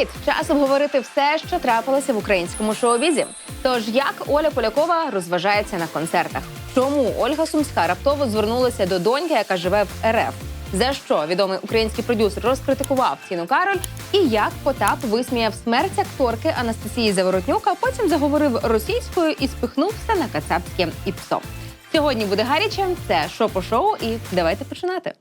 Привіт! Час обговорити все, що трапилося в українському шоу-бізі. Тож як Оля Полякова розважається на концертах? Чому Ольга Сумська раптово звернулася до доньки, яка живе в РФ? За що відомий український продюсер розкритикував Тіну Кароль? І як Потап висміяв смерть акторки Анастасії Заворотнюк, а потім заговорив російською і спихнувся на кацапське ІПСО. Сьогодні буде гаряче. Це шо по шоу, і давайте починати.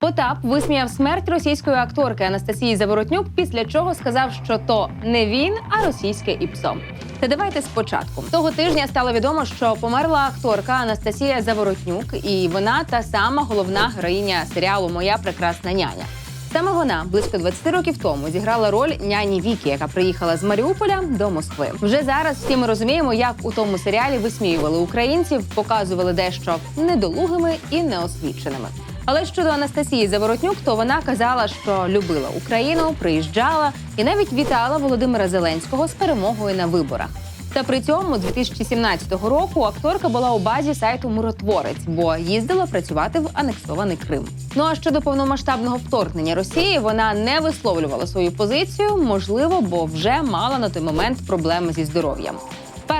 Потап висміяв смерть російської акторки Анастасії Заворотнюк, після чого сказав, що то не він, а російське ІПСО. Та давайте спочатку. Того тижня стало відомо, що померла акторка Анастасія Заворотнюк, і вона та сама головна героїня серіалу Моя прекрасна няня. Саме вона близько 20 років тому зіграла роль няні Вікі, яка приїхала з Маріуполя до Москви. Вже зараз всі ми розуміємо, як у тому серіалі висміювали українців, показували дещо недолугими і неосвіченими. Але щодо Анастасії Заворотнюк, то вона казала, що любила Україну, приїжджала і навіть вітала Володимира Зеленського з перемогою на виборах. Та при цьому з 2017 року акторка була у базі сайту Миротворець, бо їздила працювати в анексований Крим. Ну а щодо повномасштабного вторгнення Росії, вона не висловлювала свою позицію, можливо, бо вже мала на той момент проблеми зі здоров'ям.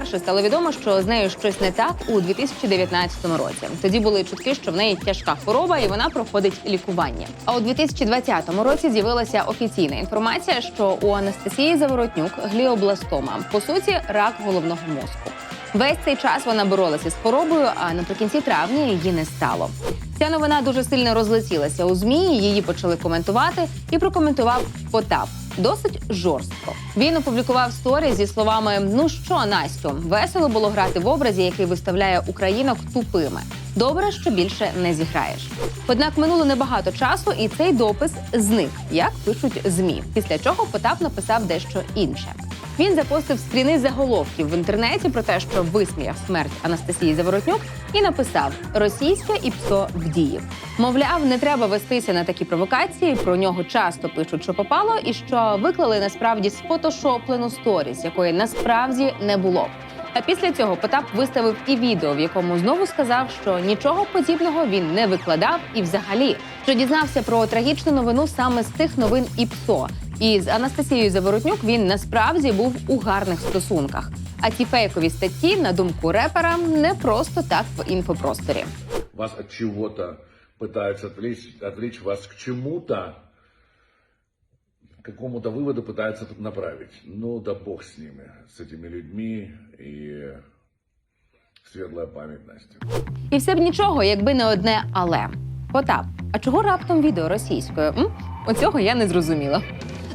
Вперше стало відомо, що з нею щось не так у 2019 році. Тоді були чутки, що в неї тяжка хвороба і вона проходить лікування. А у 2020 році з'явилася офіційна інформація, що у Анастасії Заворотнюк гліобластома, по суті, рак головного мозку. Весь цей час вона боролася з хворобою, а наприкінці травня її не стало. Ця новина дуже сильно розлетілася у змі. Її почали коментувати і прокоментував Потап. Досить жорстко. Він опублікував сторі зі словами: Ну що, Настю, весело було грати в образі, який виставляє українок тупими. Добре, що більше не зіграєш. Однак минуло небагато часу, і цей допис зник, як пишуть змі. Після чого Потап написав дещо інше. Він запостив скріни заголовків в інтернеті про те, що висміяв смерть Анастасії Заворотнюк, і написав Російське ІПСО в дії. Мовляв, не треба вестися на такі провокації. Про нього часто пишуть, що попало, і що виклали насправді сфотошоплену сторіс, якої насправді не було. А після цього Потап виставив і відео, в якому знову сказав, що нічого подібного він не викладав, і взагалі що дізнався про трагічну новину саме з тих новин ІПСО. І з Анастасією Заворотнюк він насправді був у гарних стосунках. А ті фейкові статті, на думку репера, не просто так в інфопросторі. вас от чего-то пытаются отвлечь, отвлечь вас к чему-то, к какому-то выводу пытаются направить. Ну да бог с ними, с этими людьми и светлая память Насти. І все б нічого, якби не одне але. Потап, а чого раптом відео російською? М? Оцього я не зрозуміла.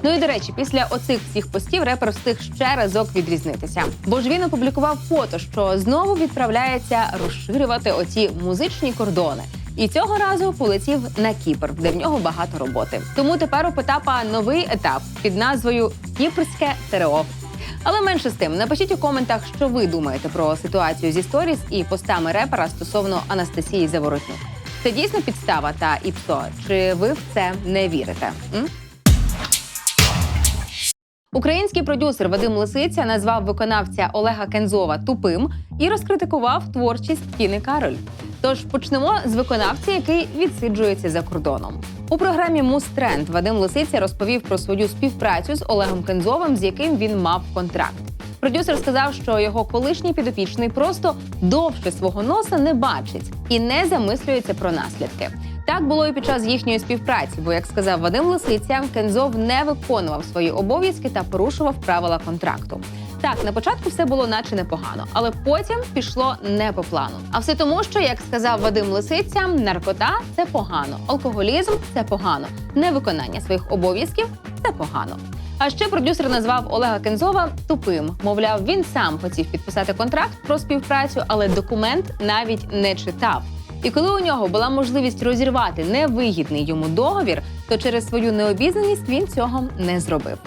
Ну і до речі, після оцих всіх постів репер встиг ще разок відрізнитися. Бо ж він опублікував фото, що знову відправляється розширювати оці музичні кордони. І цього разу полетів на Кіпр, де в нього багато роботи. Тому тепер у Потапа новий етап під назвою Кіпрське ТРО. Але менше з тим, напишіть у коментах, що ви думаєте про ситуацію зі сторіс і постами репера стосовно Анастасії Заворотнюк. Це дійсно підстава та ІПСО? Чи ви в це не вірите? М? Український продюсер Вадим Лисиця назвав виконавця Олега Кензова тупим і розкритикував творчість Тіни Кароль. Тож почнемо з виконавця, який відсиджується за кордоном. У програмі Мустренд Вадим Лисиця розповів про свою співпрацю з Олегом Кензовим, з яким він мав контракт. Продюсер сказав, що його колишній підопічний просто довше свого носа не бачить і не замислюється про наслідки. Так було і під час їхньої співпраці, бо, як сказав Вадим Лисиця, Кензов не виконував свої обов'язки та порушував правила контракту. Так, на початку все було наче непогано, але потім пішло не по плану. А все тому, що, як сказав Вадим Лисиця, наркота це погано, алкоголізм це погано, невиконання своїх обов'язків це погано. А ще продюсер назвав Олега Кензова тупим. Мовляв, він сам хотів підписати контракт про співпрацю, але документ навіть не читав. І коли у нього була можливість розірвати невигідний йому договір, то через свою необізнаність він цього не зробив.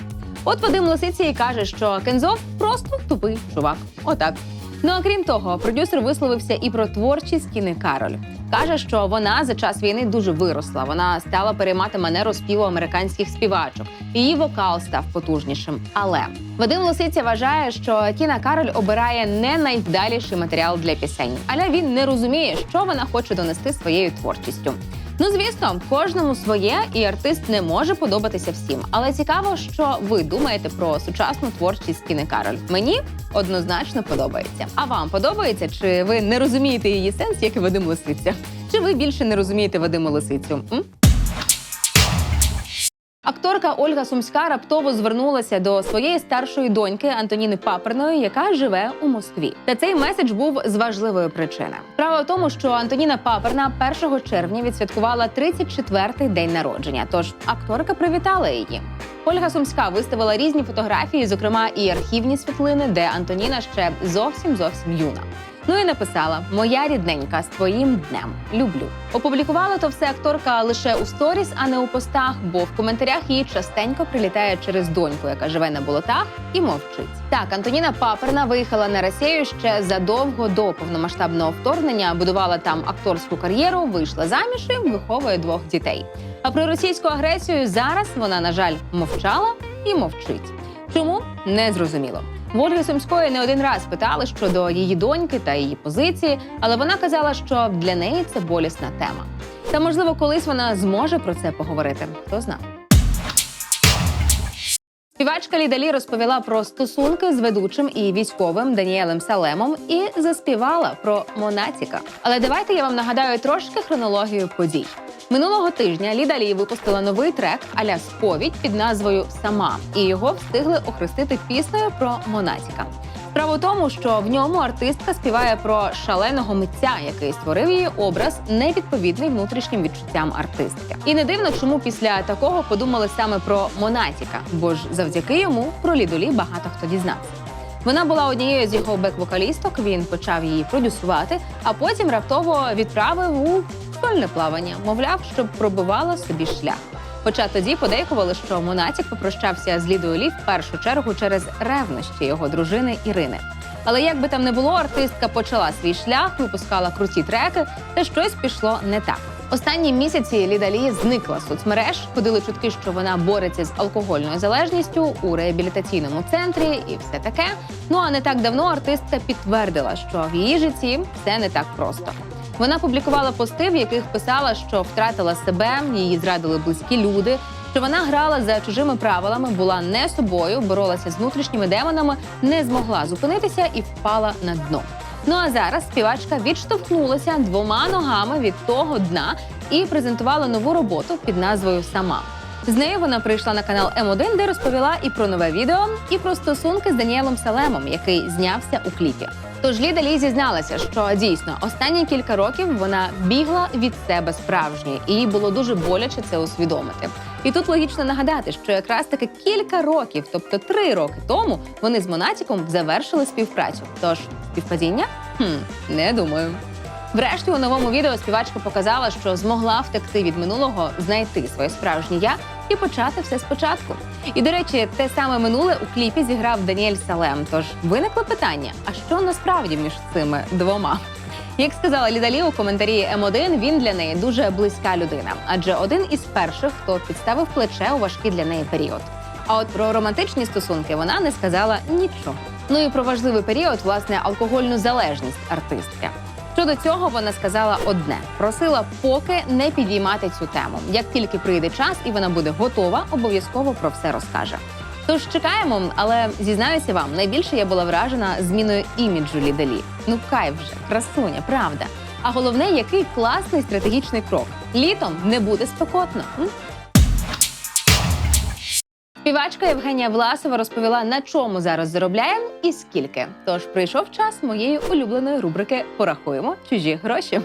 От Вадим Лисиці каже, що Кензов просто тупий чувак. Отак. Ну а крім того, продюсер висловився і про творчість Кіни Кароль. Каже, що вона за час війни дуже виросла. Вона стала переймати манеру співу американських співачок. Її вокал став потужнішим. Але Вадим Лисиця вважає, що Тіна Кароль обирає не найвдаліший матеріал для пісень. Але він не розуміє, що вона хоче донести своєю творчістю. Ну, звісно, кожному своє, і артист не може подобатися всім. Але цікаво, що ви думаєте про сучасну творчість Кіни Кароль. Мені однозначно подобається. А вам подобається? Чи ви не розумієте її сенс, як і Вадим Лисиця? Чи ви більше не розумієте Вадима Лисицю? М? Акторка Ольга Сумська раптово звернулася до своєї старшої доньки Антоніни Паперної, яка живе у Москві. Та цей меседж був з важливої причини. Справа в тому, що Антоніна Паперна 1 червня відсвяткувала 34-й день народження. Тож акторка привітала її. Ольга Сумська виставила різні фотографії, зокрема і архівні світлини, де Антоніна ще зовсім зовсім юна. Ну і написала: Моя рідненька з твоїм днем люблю. Опублікувала то все акторка лише у сторіс, а не у постах, бо в коментарях їй частенько прилітає через доньку, яка живе на болотах і мовчить. Так, Антоніна Паперна виїхала на Росію ще задовго до повномасштабного вторгнення, будувала там акторську кар'єру, вийшла заміж і виховує двох дітей. А про російську агресію зараз вона, на жаль, мовчала і мовчить. Чому не зрозуміло. В Ольги Сумської не один раз питали щодо її доньки та її позиції, але вона казала, що для неї це болісна тема. Та можливо, колись вона зможе про це поговорити. Хто зна. Співачка Лідалі розповіла про стосунки з ведучим і військовим Даніелем Салемом і заспівала про Монатіка. Але давайте я вам нагадаю трошки хронологію подій. Минулого тижня Лідалі випустила новий трек аля сповідь під назвою Сама, і його встигли охрестити піснею про Монатіка. Справа в тому, що в ньому артистка співає про шаленого митця, який створив її образ, невідповідний внутрішнім відчуттям артистки. І не дивно, чому після такого подумали саме про Монатіка, бо ж завдяки йому про Лідолі багато хто дізнався. Вона була однією з його бек-вокалісток. Він почав її продюсувати, а потім раптово відправив у сольне плавання, мовляв, щоб пробивала собі шлях. Хоча тоді подейкували, що Монатік попрощався з Лідою Лі в першу чергу через ревнощі його дружини Ірини. Але як би там не було, артистка почала свій шлях, випускала круті треки, та щось пішло не так. Останні місяці Ліда Лі зникла з соцмереж. Ходили чутки, що вона бореться з алкогольною залежністю у реабілітаційному центрі і все таке. Ну а не так давно артистка підтвердила, що в її житті все не так просто. Вона публікувала пости, в яких писала, що втратила себе, її зрадили близькі люди. Що вона грала за чужими правилами, була не собою, боролася з внутрішніми демонами, не змогла зупинитися і впала на дно. Ну а зараз співачка відштовхнулася двома ногами від того дна і презентувала нову роботу під назвою Сама. З нею вона прийшла на канал М1, де розповіла і про нове відео, і про стосунки з Даніелом Салемом, який знявся у кліпі. Тож Ліда Лі зізналася, що дійсно останні кілька років вона бігла від себе справжньої, і їй було дуже боляче це усвідомити. І тут логічно нагадати, що якраз таки кілька років, тобто три роки тому, вони з Монатіком завершили співпрацю. Тож співпадіння? Хм, не думаю. Врешті у новому відео співачка показала, що змогла втекти від минулого, знайти своє справжнє я і почати все спочатку. І до речі, те саме минуле у кліпі зіграв Даніель Салем. Тож виникло питання: а що насправді між цими двома? Як сказала Лідалі у коментарі М1, він для неї дуже близька людина, адже один із перших, хто підставив плече у важкий для неї період. А от про романтичні стосунки вона не сказала нічого. Ну і про важливий період, власне, алкогольну залежність артистки. Щодо цього вона сказала одне: просила поки не підіймати цю тему. Як тільки прийде час і вона буде готова, обов'язково про все розкаже. Тож чекаємо, але зізнаюся вам, найбільше я була вражена зміною іміджу Лідалі. Ну кайф вже, красуня, правда. А головне, який класний стратегічний крок. Літом не буде спекотно. Співачка Євгенія Власова розповіла, на чому зараз заробляє і скільки. Тож прийшов час моєї улюбленої рубрики Порахуємо чужі гроші.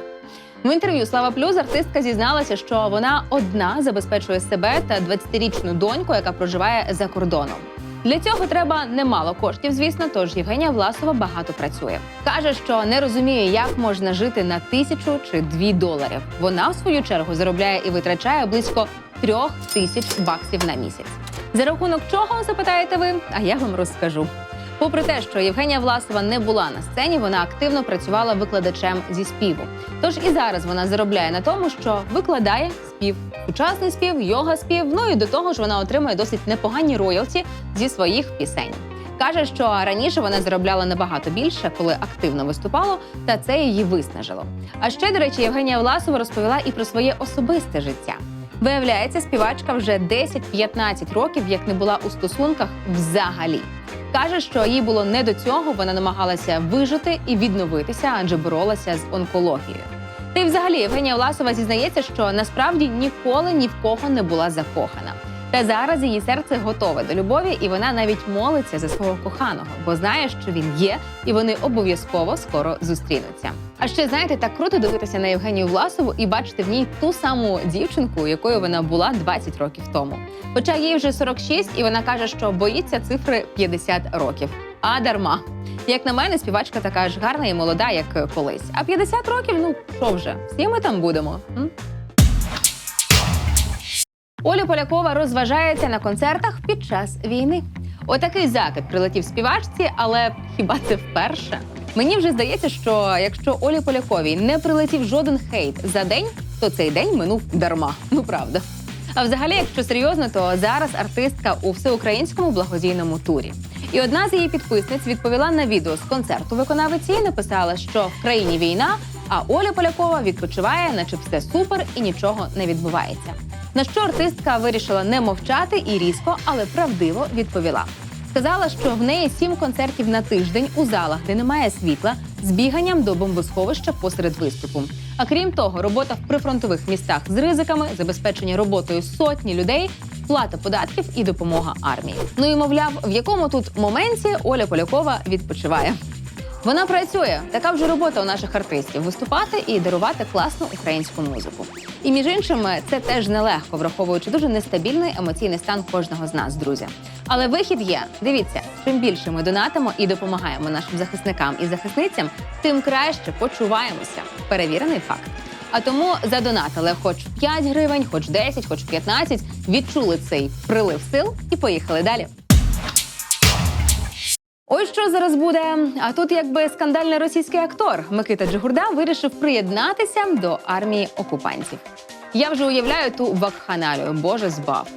В інтерв'ю Слава Плюс артистка зізналася, що вона одна забезпечує себе та 20-річну доньку, яка проживає за кордоном. Для цього треба немало коштів, звісно. Тож Євгенія Власова багато працює. каже, що не розуміє, як можна жити на тисячу чи дві доларів. Вона в свою чергу заробляє і витрачає близько трьох тисяч баксів на місяць. За рахунок чого запитаєте ви? А я вам розкажу. Попри те, що Євгенія Власова не була на сцені, вона активно працювала викладачем зі співу. Тож і зараз вона заробляє на тому, що викладає спів, сучасний спів, йога спів. Ну і до того ж вона отримує досить непогані роялті зі своїх пісень. Каже, що раніше вона заробляла набагато більше, коли активно виступала, та це її виснажило. А ще, до речі, Євгенія Власова розповіла і про своє особисте життя. Виявляється, співачка вже 10-15 років як не була у стосунках взагалі. Каже, що їй було не до цього, вона намагалася вижити і відновитися, адже боролася з онкологією. Та й взагалі Євгенія Власова зізнається, що насправді ніколи ні в кого не була закохана. Та зараз її серце готове до любові, і вона навіть молиться за свого коханого, бо знає, що він є, і вони обов'язково скоро зустрінуться. А ще знаєте, так круто дивитися на Євгенію Власову і бачити в ній ту саму дівчинку, якою вона була 20 років тому. Хоча їй вже 46, і вона каже, що боїться цифри 50 років. А дарма. Як на мене, співачка така ж гарна і молода, як колись. А 50 років, ну що вже, всі ми там будемо. М? Оля Полякова розважається на концертах під час війни. Отакий закид прилетів співачці, але хіба це вперше? Мені вже здається, що якщо Олі Поляковій не прилетів жоден хейт за день, то цей день минув дарма. Ну правда. А взагалі, якщо серйозно, то зараз артистка у всеукраїнському благодійному турі. І одна з її підписниць відповіла на відео з концерту виконавиці і написала, що в країні війна, а Оля Полякова відпочиває, наче все супер і нічого не відбувається. На що артистка вирішила не мовчати і різко, але правдиво відповіла. Сказала, що в неї сім концертів на тиждень у залах, де немає світла, з біганням до бомбосховища посеред виступу. А крім того, робота в прифронтових містах з ризиками, забезпечення роботою сотні людей, сплата податків і допомога армії. Ну і мовляв, в якому тут моменті Оля Полякова відпочиває. Вона працює. Така вже робота у наших артистів виступати і дарувати класну українську музику. І між іншим, це теж нелегко, враховуючи дуже нестабільний емоційний стан кожного з нас, друзі. Але вихід є. Дивіться, чим більше ми донатимо і допомагаємо нашим захисникам і захисницям, тим краще почуваємося. Перевірений факт. А тому задонатили хоч 5 гривень, хоч 10, хоч 15, відчули цей прилив сил і поїхали далі. Ось що зараз буде. А тут якби скандальний російський актор Микита Джигурда вирішив приєднатися до армії окупантів. Я вже уявляю ту вакханалію, боже збав.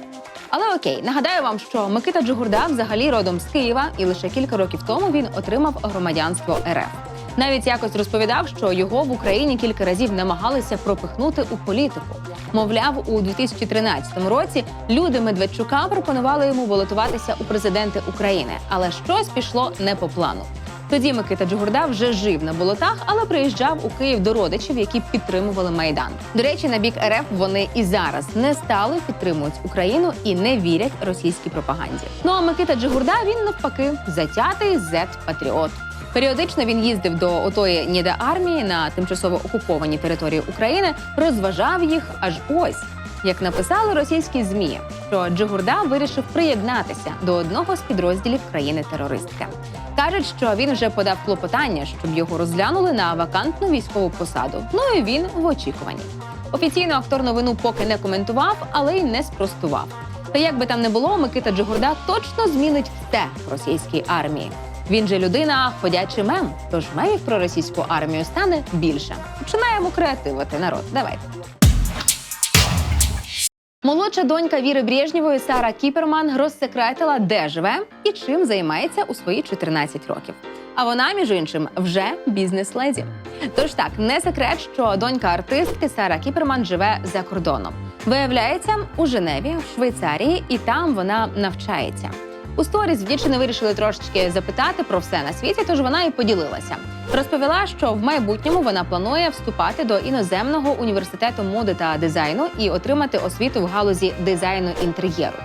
Але окей, нагадаю вам, що Микита Джигурда взагалі родом з Києва, і лише кілька років тому він отримав громадянство РФ. Навіть якось розповідав, що його в Україні кілька разів намагалися пропихнути у політику. Мовляв, у 2013 році люди Медведчука пропонували йому балотуватися у президенти України, але щось пішло не по плану. Тоді Микита Джигурда вже жив на болотах, але приїжджав у Київ до родичів, які підтримували майдан. До речі, на бік РФ вони і зараз не стали підтримують Україну і не вірять російській пропаганді. Ну а Микита Джигурда він навпаки затятий зет патріот. Періодично він їздив до отої ніде армії на тимчасово окупованій території України, розважав їх аж ось. Як написали російські змі, що Джигурда вирішив приєднатися до одного з підрозділів країни-терористки. Кажуть, що він вже подав клопотання, щоб його розглянули на вакантну військову посаду. Ну і він в очікуванні. Офіційно актор новину поки не коментував, але й не спростував. Та як би там не було, Микита Джигурда точно змінить все в російській армії. Він же людина, ходячий мем. Тож мемів про російську армію стане більше. Починаємо креативити народ. Давайте. Молодша донька Віри Брежнєвої Сара Кіперман розсекретила, де живе і чим займається у свої 14 років. А вона, між іншим, вже бізнес-леді. Тож так, не секрет, що донька артистки Сара Кіперман живе за кордоном. Виявляється, у Женеві, в Швейцарії, і там вона навчається. У сторіс в дівчини вирішили трошечки запитати про все на світі, тож вона і поділилася. Розповіла, що в майбутньому вона планує вступати до іноземного університету моди та дизайну і отримати освіту в галузі дизайну інтер'єру.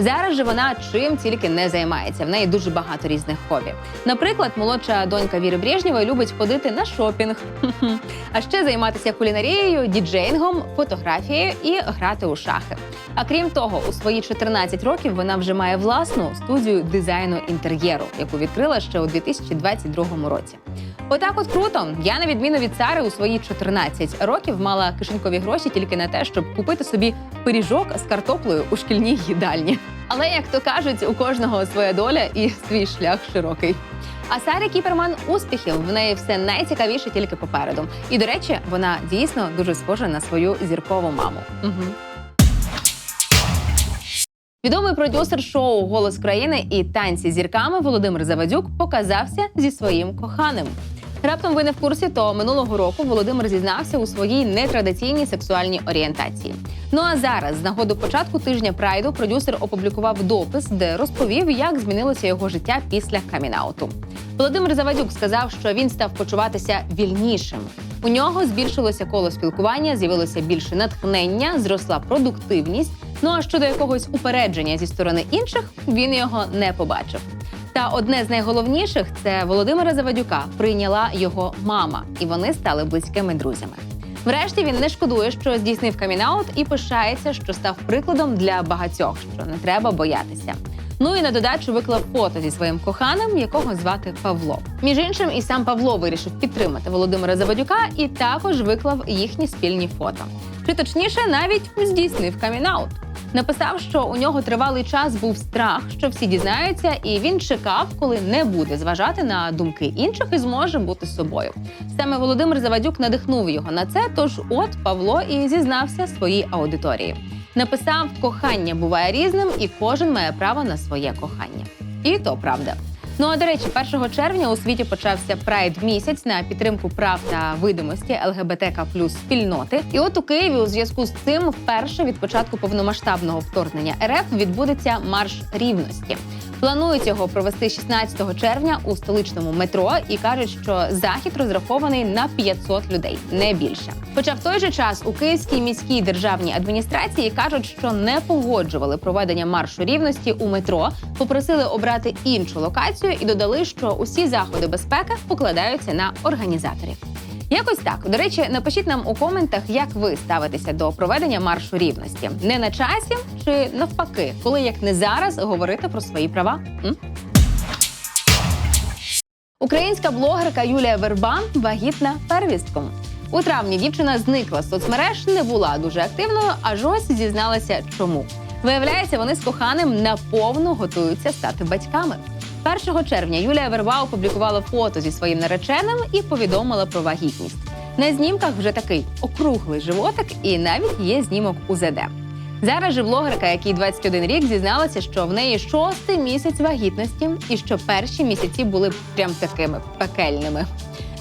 Зараз же вона чим тільки не займається. В неї дуже багато різних хобі. Наприклад, молодша донька Віри Брежнєвої любить ходити на шопінг, а ще займатися кулінарією, діджеїнгом, фотографією і грати у шахи. А крім того, у свої 14 років вона вже має власну студію дизайну інтер'єру, яку відкрила ще у 2022 році. Отак, от круто. Я на відміну від Сари у свої 14 років мала кишенькові гроші тільки на те, щоб купити собі пиріжок з картоплею у шкільній їдальні. Але як то кажуть, у кожного своя доля і свій шлях широкий. А Сарі Кіперман успіхів в неї все найцікавіше тільки попереду. І до речі, вона дійсно дуже схожа на свою зіркову маму. Угу. Відомий продюсер шоу Голос країни і танці зірками Володимир Завадюк показався зі своїм коханим. Раптом ви не в курсі, то минулого року Володимир зізнався у своїй нетрадиційній сексуальній орієнтації. Ну а зараз, з нагоду початку тижня прайду, продюсер опублікував допис, де розповів, як змінилося його життя після камінауту. Володимир Завадюк сказав, що він став почуватися вільнішим. У нього збільшилося коло спілкування, з'явилося більше натхнення, зросла продуктивність. Ну а щодо якогось упередження зі сторони інших, він його не побачив. Та одне з найголовніших це Володимира Завадюка прийняла його мама, і вони стали близькими друзями. Врешті він не шкодує, що здійснив камінаут і пишається, що став прикладом для багатьох, що не треба боятися. Ну і на додачу виклав фото зі своїм коханим, якого звати Павло. Між іншим, і сам Павло вирішив підтримати Володимира Завадюка і також виклав їхні спільні фото. Чи точніше, навіть здійснив камінаут. Написав, що у нього тривалий час був страх, що всі дізнаються, і він чекав, коли не буде зважати на думки інших і зможе бути собою. Саме Володимир Завадюк надихнув його на це. Тож, от Павло і зізнався своїй аудиторії. Написав: кохання буває різним, і кожен має право на своє кохання. І то правда. Ну а до речі, 1 червня у світі почався прайд місяць на підтримку прав та видимості ЛГБТК плюс спільноти. І от у Києві у зв'язку з цим вперше від початку повномасштабного вторгнення РФ відбудеться марш рівності. Планують його провести 16 червня у столичному метро і кажуть, що захід розрахований на 500 людей, не більше. Хоча в той же час у Київській міській державній адміністрації кажуть, що не погоджували проведення маршу рівності у метро, попросили обрати іншу локацію і додали, що усі заходи безпеки покладаються на організаторів. Якось так. До речі, напишіть нам у коментах, як ви ставитеся до проведення маршу рівності. Не на часі чи навпаки, коли як не зараз говорити про свої права. М? Українська блогерка Юлія Верба вагітна первістком. У травні дівчина зникла з соцмереж, не була дуже активною, аж ось зізналася, чому. Виявляється, вони з коханим наповну готуються стати батьками. 1 червня Юлія Верба опублікувала фото зі своїм нареченим і повідомила про вагітність. На знімках вже такий округлий животик, і навіть є знімок УЗД. Зараз же блогерка, якій 21 рік, зізналася, що в неї шостий місяць вагітності, і що перші місяці були прям такими пекельними.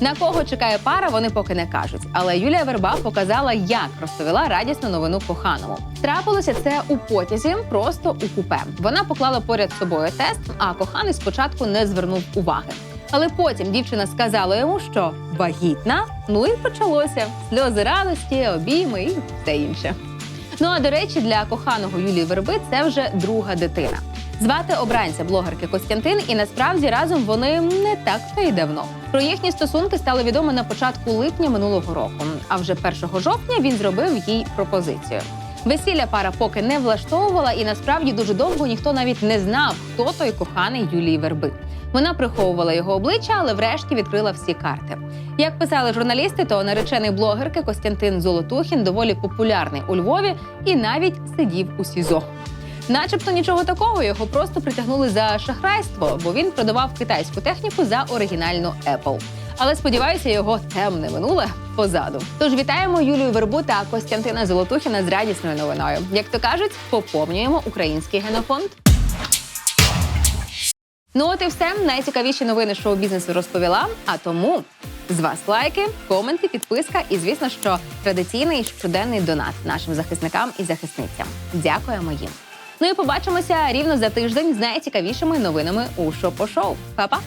На кого чекає пара, вони поки не кажуть. Але Юлія Верба показала, як розповіла радісну новину коханому. Трапилося це у потязі, просто у купе. Вона поклала поряд з собою тест, а коханий спочатку не звернув уваги. Але потім дівчина сказала йому, що вагітна. Ну і почалося сльози радості, обійми і все інше. Ну а до речі, для коханого Юлії Верби це вже друга дитина. Звати обранця блогерки Костянтин, і насправді разом вони не так то й давно. Про їхні стосунки стало відомо на початку липня минулого року. А вже 1 жовтня він зробив їй пропозицію. Весілля пара поки не влаштовувала, і насправді дуже довго ніхто навіть не знав, хто той коханий Юлії Верби. Вона приховувала його обличчя, але врешті відкрила всі карти. Як писали журналісти, то наречений блогерки Костянтин Золотухін доволі популярний у Львові і навіть сидів у СІЗО. Начебто нічого такого, його просто притягнули за шахрайство, бо він продавав китайську техніку за оригінальну Apple. Але сподіваюся, його темне минуле позаду. Тож вітаємо Юлію Вербу та Костянтина Золотухіна з радісною новиною. Як то кажуть, поповнюємо український генофонд. Ну от і все. Найцікавіші новини шоу-бізнесу розповіла. А тому з вас лайки, коменти, підписка і, звісно, що традиційний щоденний донат нашим захисникам і захисницям. Дякуємо їм. Ну і побачимося рівно за тиждень з найцікавішими новинами у шопо шоу. Па-па!